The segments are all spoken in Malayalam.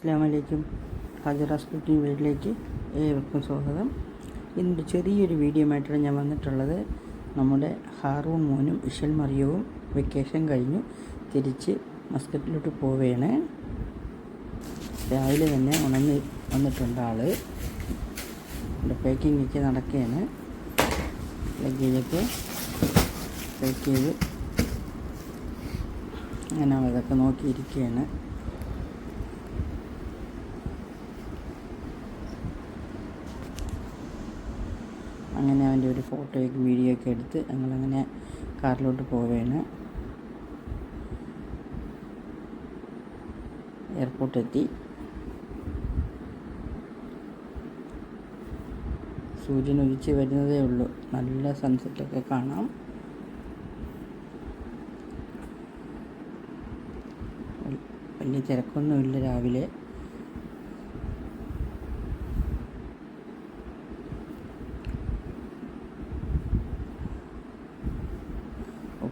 അസ്സാം ഹാജർ കുക്കിംഗ് വീട്ടിലേക്ക് ഏവർക്കും സ്വാഗതം. ഇന്ന് ചെറിയൊരു വീഡിയോ ആയിട്ടാണ് ഞാൻ വന്നിട്ടുള്ളത്. നമ്മുടെ ഹാറൂൺ മോനും ഇഷൽ മറിയവും വെക്കേഷൻ കഴിഞ്ഞു. തിരിച്ച് മസ്കറ്റിലോട്ട് പോവുകയാണ് രാവിലെ തന്നെ ഉണങ്ങി വന്നിട്ടുണ്ട് പാക്കിംഗ് ഒക്കെ നടക്കുകയാണ് ലഗേജൊക്കെ പാക്ക് ചെയ്ത് അങ്ങനെ അതൊക്കെ നോക്കിയിരിക്കുകയാണ് അങ്ങനെ അവന്റെ ഒരു ഫോട്ടോയൊക്കെ വീഡിയോ ഒക്കെ എടുത്ത് ഞങ്ങളങ്ങനെ കാറിലോട്ട് പോവുകയാണ്. എയർപോർട്ടെത്തി. സൂര്യൻ ഉദിച്ച് വരുന്നതേ ഉള്ളൂ. നല്ല സൺസെറ്റൊക്കെ കാണാം. വലിയ തിരക്കൊന്നുമില്ല രാവിലെ.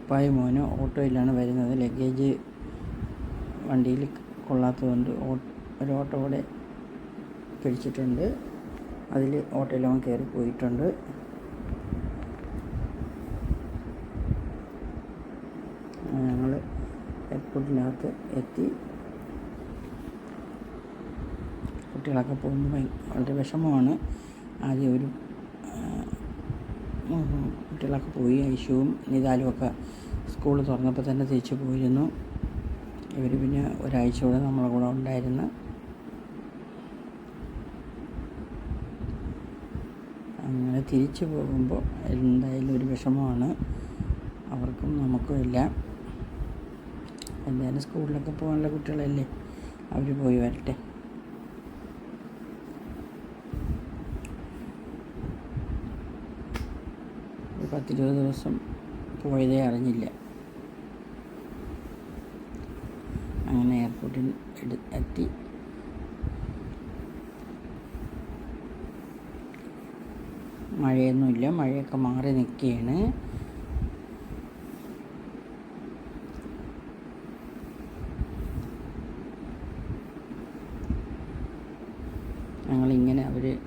ഉപ്പായി മോന് ഓട്ടോയിലാണ് വരുന്നത്. ലഗേജ് വണ്ടിയിൽ കൊള്ളാത്തതുകൊണ്ട് ഒരു ഓട്ടോ കൂടെ പിടിച്ചിട്ടുണ്ട്. അതിൽ ഓട്ടോയിൽ അവൻ കയറി പോയിട്ടുണ്ട്. ഞങ്ങൾ എയർപോർട്ടിനകത്ത് എത്തി. കുട്ടികളൊക്കെ പോകുമ്പോൾ വളരെ വിഷമമാണ്. ആദ്യം ഒരു കുട്ടികളൊക്കെ പോയി ഐശുവും നിതാലും ഒക്കെ സ്കൂൾ തുറന്നപ്പോൾ തന്നെ തിരിച്ചു പോയിരുന്നു. ഇവർ പിന്നെ ഒരാഴ്ച കൂടെ നമ്മളെ കൂടെ ഉണ്ടായിരുന്നു. അങ്ങനെ തിരിച്ചു പോകുമ്പോൾ എന്തായാലും ഒരു വിഷമമാണ്. അവർക്കും നമുക്കും എല്ലാം. എന്തായാലും സ്കൂളിലൊക്കെ പോകാനുള്ള കുട്ടികളല്ലേ? അവർ പോയി വരട്ടെ. ഒരു പത്തിരുപത് ദിവസം പോയതേ അറിഞ്ഞില്ല. അങ്ങനെ എയർപോർട്ടിൽ എത്തി. മഴയൊന്നുമില്ല. മഴയൊക്കെ മാറി നിൽക്കുകയാണ്. ഞങ്ങളിങ്ങനെ അവർ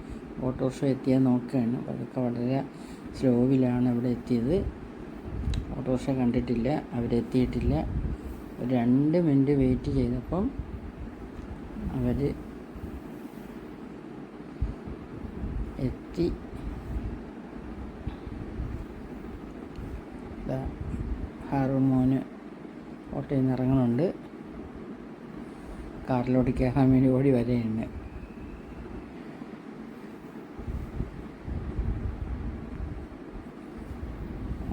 ഓട്ടോറിക്ഷ എത്തിയാൽ നോക്കുകയാണ്. അതൊക്കെ വളരെ സ്ലോവിലാണ് ഇവിടെ എത്തിയത്. ഓട്ടോറിക്ഷ കണ്ടിട്ടില്ല അവരെത്തിയിട്ടില്ല രണ്ട് മിനിറ്റ് വെയിറ്റ് ചെയ്തപ്പം അവർ എത്തി. ഹാറൂൺ മോന് ഓട്ടോയിൽ നിന്ന് ഇറങ്ങുന്നുണ്ട് കാറിലോട്ട് കയറാൻ വേണ്ടി ഓടി വരെയുണ്ട്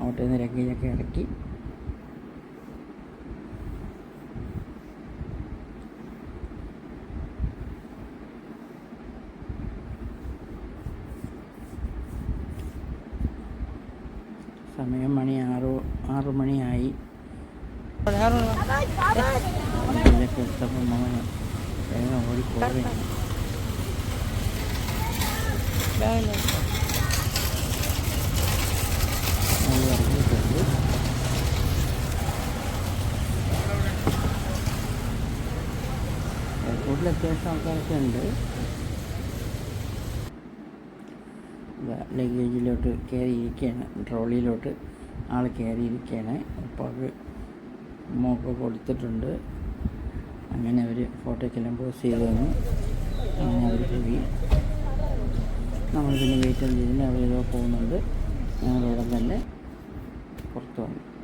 ഓട്ടോയിൽ നിന്ന് ലഗേജൊക്കെ ഇറക്കി. സമയം മണി ആറ് ആറു മണിയായി. ലഗേജൊക്കെ എടുത്തപ്പോൾ ഞങ്ങൾ ഇറങ്ങിയിട്ടുണ്ട് ആൾക്കാരൊക്കെ ഉണ്ട് ലഗേജിലോട്ട് കയറിയിരിക്കുകയാണ്. ട്രോളിയിലോട്ട് ആൾ കയറിയിരിക്കുകയാണ്. അപ്പോൾ അത് മോക്ക് കൊടുത്തിട്ടുണ്ട്. അങ്ങനെ അവർ ഫോട്ടോയ്ക്കെല്ലാം പോസ് ചെയ്ത് തന്നു. അങ്ങനെ അവർ പോയി. നമ്മൾ പിന്നെ വെയിറ്റ് ചെയ്തിട്ട് അവരിതോ പോകുന്നുണ്ട് ഞങ്ങളിവിടെ തന്നെ പുറത്തു വന്നു.